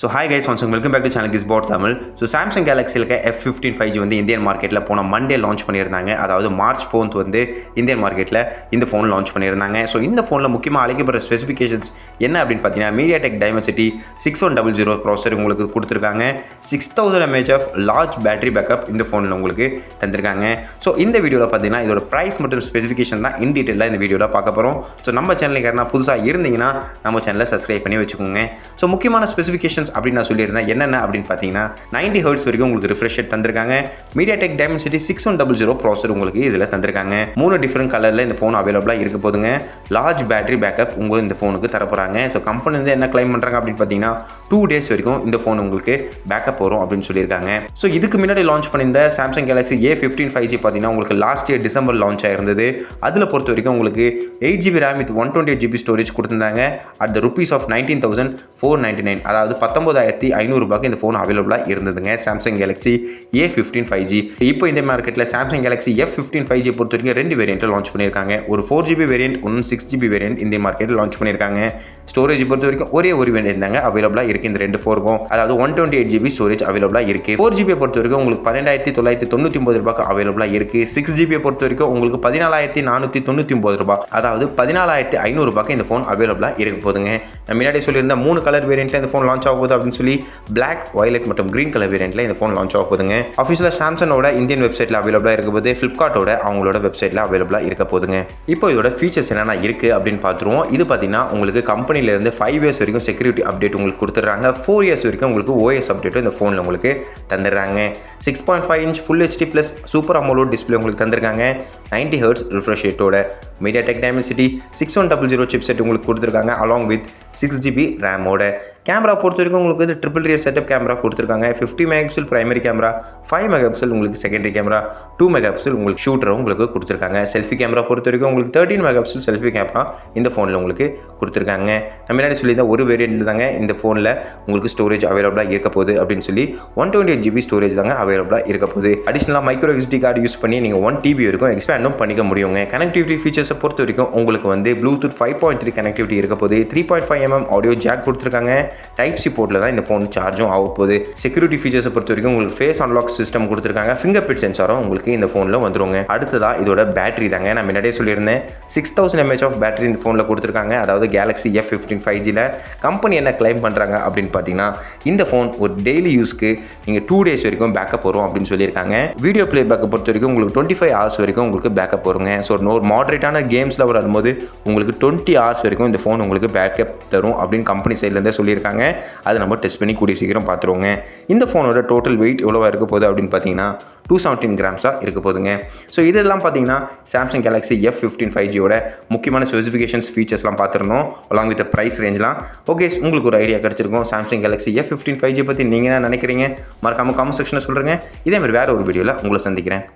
So hi guys once welcome back to channel Gizbot Tamil so Samsung கேலக்ஸியில் இருக்க F fifteen five G வந்து Indian மார்க்கெட்டில் போன Monday launch பண்ணியிருந்தாங்க. அதாவது March fourth வந்து இந்தியன் மார்க்கெட்டில் இந்த ஃபோன் லான்ச் பண்ணியிருந்தாங்க. ஸோ இந்த ஃபோனில் முக்கியமாக அழைக்கப்படுற ஸ்பெசிஃபிகேஷன்ஸ் என்ன அப்படின்னு பார்த்தீங்கன்னா MediaTek Dimensity six one double zero processor உங்களுக்கு கொடுத்துருக்காங்க. Six thousand mAh of large battery backup இந்த ஃபோனில் உங்களுக்கு தந்திருக்காங்க. ஸோ இந்த வீடியோவில் பார்த்தீங்கன்னா இதோட ப்ரைஸ் மற்றும் ஸ்பெசிஃபிகேஷன் தான் இன் டீட்டெயிலாக இந்த வீடியோவில் பார்க்க போகிறோம் ஸோ நம்ம சேனலுக்கு யாருன்னா புதுசாக இருந்தீங்கன்னா நம்ம சேனலை சப்ஸ்கிரைப் பண்ணி வச்சுக்கோங்க. ஸோ முக்கியமான ஸ்பெசிஃபிகேஷன் ஆப்ஷன்ஸ் அப்படின்னு நான் சொல்லியிருந்தேன். என்னென்ன அப்படின்னு பார்த்தீங்கன்னா 90 ஹர்ட்ஸ் வரைக்கும் உங்களுக்கு ரிஃப்ரெஷ் தந்திருக்காங்க. MediaTek Dimensity six one double zero processor உங்களுக்கு இதில் தந்திருக்காங்க. மூணு டிஃப்ரெண்ட் கலரில் இந்த ஃபோன் அவைலபிளாக இருக்க போதுங்க. லார்ஜ் பேட்டரி பேக்கப் உங்களுக்கு இந்த ஃபோனுக்கு தரப்போகிறாங்க ஸோ கம்பெனி வந்து என்ன கிளைம் பண்ணுறாங்க அப்படின்னு பார்த்தீங்கன்னா டூ டேஸ் வரைக்கும் இந்த ஃபோன் உங்களுக்கு பேக்கப் வரும் அப்படின்னு சொல்லியிருக்காங்க. ஸோ இதுக்கு முன்னாடி லான்ச் பண்ணியிருந்த Samsung Galaxy A fifteen five G பார்த்தீங்கன்னா உங்களுக்கு லாஸ்ட் இயர் டிசம்பர் லான்ச் ஆயிருந்தது. அதில் பொறுத்த வரைக்கும் உங்களுக்கு eight GB RAM with one twenty eight GB storage கொடுத்துருந்தாங்க. At the rupees of nineteen thousand four ninety nine அதாவது பத்தொம்பதாயிரத்தி ஐநூறுபாக்கு இந்த ஃபோன் அவைலபிளாக இருந்ததுங்க. Samsung Galaxy A fifteen five G இப்போ இந்த மார்க்கெட்டில் Samsung Galaxy F fifteen five G பொறுத்த வரைக்கும் ரெண்டு வேரியண்ட்டில் லான்ச் பண்ணியிருக்காங்க. ஒரு ஃபோர் ஜிபி வேரியன்ட் ஒன்று சிக்ஸ் ஜிபி வேரியன்ட் இந்த மார்க்கெட்டில் லான்ச் பண்ணியிருக்காங்க. ஸ்டோரேஜ் பொறுத்த வரைக்கும் ஒரே ஒரு வேரியன்ட் தாங்க அவைலபிளாக இருக்குது இந்த ரெண்டு ஃபோருக்கும் அதாவது one twenty eight GB storage அவைலபிளாக இருக்குது ஃபோர் ஜிபியை பொறுத்த வரைக்கும் உங்களுக்கு பன்னெண்டாயிரத்தி தொள்ளாயிரத்தி தொண்ணூற்றி ஒன்பது ரூபாய்க்கு அவைலபிளாக இருக்குது சிக்ஸ் ஜிபியை பொறுத்த வரைக்கும் உங்களுக்கு பதினாலாயிரத்தி நானூற்றி தொண்ணூற்றி ஒன்பது ரூபாய். அதாவது பதினாலாயிரத்தி ஐநூறுபாய்க்கு இந்த ஃபோன் அவைலபிளாக இருக்க போதுங்க நான் முன்னாடி சொல்லியிருந்த மூணு கலர் வேரியண்ட்டில் இந்த ஃபோன் லான்ச் ஆகும் போகுது அப்படின்னு சொல்லி பிளாக் வயலட் மற்றும் கிரீன் கலர் வேரியண்ட்டில் இந்த ஃபோன் லான்ச் ஆக போதுங்க அஃபிஷியலாக சாம்சங்கோட இந்தியன் வெப்சைட்டில் அவைலபிளாக இருக்க போது ஃப்ளிப்கார்ட்டோட அவங்களோட வெப்சைட்டில் அவைலபிளாக இருக்க போதுங்க இப்போ இதோட ஃபீச்சர்ஸ் என்னென்ன இருக்குது அப்படின்னு பார்த்துருவோம். இது பார்த்தீங்கன்னா உங்களுக்கு கம்பெனிலேருந்து ஃபைவ் இயர்ஸ் வரைக்கும் செக்யூரிட்டி அப்டேட் உங்களுக்கு கொடுத்துட்றாங்க. ஃபோர் இயர்ஸ் வரைக்கும் உங்களுக்கு ஓஎஸ் அப்டேட்டும் இந்த ஃபோனில் உங்களுக்கு தந்துடுறாங்க. Six point five inch full HD plus super AMOLED display உங்களுக்கு தந்திருக்காங்க 90 hertz refresh ரேட்டோட MediaTek Dimensity six one double zero chip set உங்களுக்கு கொடுத்துருக்காங்க அலாங் வித் சிக்ஸ் ஜிபி ரேமோட. கேமரா பொறுத்த வரைக்கும் உங்களுக்கு வந்து ட்ரிபிள் ரியர் செட்டப் கேமரா கொடுத்துருக்காங்க. Fifty megapixel primary primary camera five megapixel உங்களுக்கு செகண்டரி கேமரா டூ மெகாபிக்சல் உங்களுக்கு ஷூட்டரும் உங்களுக்கு கொடுத்துருக்காங்க. செல்ஃபி கேமரா பொறுத்த வரைக்கும் உங்களுக்கு தேர்ட்டின் மெகாபிக்சல் செல்ஃபி கேமரா இந்த ஃபோனில் உங்களுக்கு கொடுத்துருக்காங்க. நம்ம முன்னாடி சொல்லியிருந்த ஒரு வேரியண்ட்டில் தாங்க இந்த ஃபோனில் உங்களுக்கு ஸ்டோரேஜ் அவைலபிளாக இருக்க போகுது அப்படின்னு சொல்லி one twenty eight GB storage தாங்க அவைலபிளாக இருக்க போகுது. அடிஷனலாக மைக்ரோ எஸ்டி கார்டு யூஸ் பண்ணி நீங்கள் ஒன் டிபி வரைக்கும் எக்ஸ்பேண்டும் பண்ணிக்க முடியுங்க. கனெக்டிவிட்டி ஃபீச்சர்ஸை பொறுத்த வரைக்கும் உங்களுக்கு வந்து Bluetooth five point three connectivity இருக்க போகுது. Three point five mm audio jack கொடுத்துருக்காங்க. டைப் சி போர்ட்டில் தான் இந்த ஃபோன் சார்ஜும் ஆக போகுது. செக்யூரிட்டி ஃபீச்சர்ஸை பொறுத்த வரைக்கும் உங்களுக்கு ஃபேஸ் அன்லாக் சிஸ்டம் கொடுத்துருக்காங்க. ஃபிங்கர் பிரிண்ட் சென்சாரும் உங்களுக்கு இந்த ஃபோனில் வந்துருங்க. அடுத்ததாக இதோட பேட்டரி தாங்க. நான் முன்னாடியே சொல்லியிருந்தேன். Six thousand mAh of battery இந்த ஃபோனில் கொடுத்துருக்காங்க. அதாவது கேலக்ஸி எஃப் ஃபிஃப்டின் ஃபைவ் ஜியில் கம்பெனி என்ன கிளைம் பண்ணுறாங்க அப்படின்னு பார்த்தீங்கன்னா இந்த ஃபோன் ஒரு டெய்லி யூஸ்க்கு நீங்கள் டூ டேஸ் வரைக்கும் பேக்கப் வரும் அப்படின்னு சொல்லியிருக்காங்க. வீடியோ பிளே பேக்கப் பொறுத்த வரைக்கும் உங்களுக்கு டுவெண்ட்டி ஃபைவ் ஹவர்ஸ் வரைக்கும் உங்களுக்கு பேக்கப் வருங்க. ஸோ ஒரு மாடரேட்டான கேம்ஸில் வரும்போது உங்களுக்கு டுவெண்ட்டி ஹவர்ஸ் வரைக்கும் இந்த ஃபோன் உங்களுக்கு பேக்கப் தரும் அப்படின்னு கம்பெனி சைட்லேருந்தே சொல்லியிருக்காங்க. அதை நம்ம டெஸ்ட் பண்ணி கூடிய சீக்கிரம் பார்த்துருவோங்க. இந்த ஃபோனோட டோட்டல் வெயிட் எவ்வளோவா இருக்க போகுது அப்படின்னு பார்த்தீங்கன்னா டூ செவன்டீன் கிராம்ஸாக இருக்க போதுங்க ஸோ இதெல்லாம் பார்த்தீங்கன்னா Samsung Galaxy F fifteen five ஜியோட முக்கியமான ஸ்பெசிஃபிகேஷன்ஸ் ஃபீச்சர்ஸ்லாம் பார்த்துருந்தோம் அலாங் வித் ப்ரைஸ் ரேஞ்செலாம் ஓகே உங்களுக்கு ஒரு ஐடியா கிடச்சிருக்கும் Samsung Galaxy F fifteen five G பற்றி நீங்கள் என்ன நினைக்கிறீங்க? மறக்காமல் காமெண்ட் செக்ஷனில் சொல்கிறேங்க இதே மாதிரி வேறு ஒரு வீடியோவில் உங்களை சந்திக்கிறேன்.